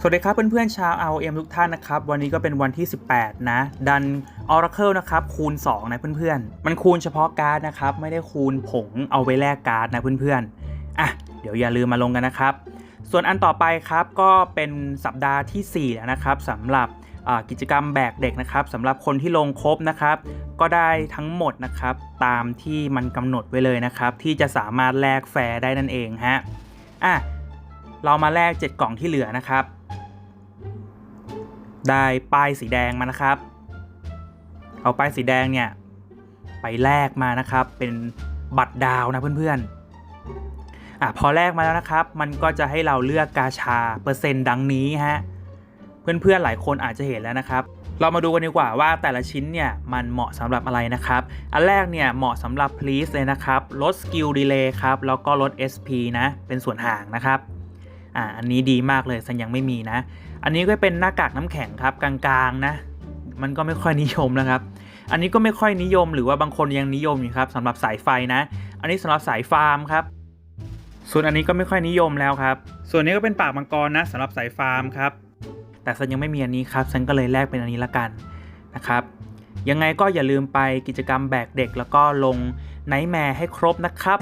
สวัสดีครับเพื่อนๆชาว ROM ทุกท่านนะครับ วันนี้ก็เป็นวันที่ 18 นะ ดัน Oracle นะครับ คูณ 2 นะเพื่อนๆ มันคูณเฉพาะการ์ดนะครับ ไม่ได้คูณผงเอาไว้แลกการ์ดนะเพื่อนๆ อะ เดี๋ยวอย่าลืมมาลงกันนะครับ ส่วนอันต่อไปครับก็เป็นสัปดาห์ที่ 4 แล้วนะครับสำหรับกิจกรรมแบกเด็กนะครับสำหรับคนที่ลงครบนะครับ ก็ได้ทั้งหมดนะครับตามที่มันกำหนดไว้เลยนะครับ ที่จะสามารถแลกแฟร์ได้นั่นเองฮะอะเรามาแลก 7 กล่องที่เหลือนะครับ ได้ป้ายสีแดงมานะครับ เอาป้ายสีแดงเนี่ยไปแลกมานะครับ เป็นบัตรดาวนะเพื่อนๆอะพอแลกมาแล้วนะครับ มันก็จะให้เราเลือกกาชาเปอร์เซ็นต์ดังนี้ฮะเพื่อนๆหลายคนอาจจะเห็นแล้วนะครับ เรามาดูกันดีกว่าว่าแต่ละชิ้นเนี่ยมันเหมาะสำหรับอะไรนะครับ อันแรกเนี่ยเหมาะสำหรับ please เลยนะครับ ลด skill delay ครับ แล้วก็ลด SP นะ เป็นส่วนห่างนะครับ อ่าอันนี้ดีมากเลยสัญยังไม่มีนะ อันนี้ก็เป็นหน้ากากน้ำแข็งครับกลางๆนะมันก็ไม่ค่อยนิยมนะครับ อันนี้ก็ไม่ค่อยนิยมหรือว่าบางคนยังนิยมอยู่ครับสำหรับสายไฟนะ อันนี้สำหรับสายฟาร์มครับ ส่วนอันนี้ก็ไม่ค่อยนิยมแล้วครับ ส่วนนี้ก็เป็นปากมังกรนะสำหรับสายฟาร์มครับ แต่ฉันยังไม่มีอันนี้ครับฉันก็เลยแลกเป็นอันนี้ละกันนะครับ ยังไงก็อย่าลืมไปกิจกรรมแบกเด็กแล้วก็ลงไนท์แมร์ให้ครบนะครับ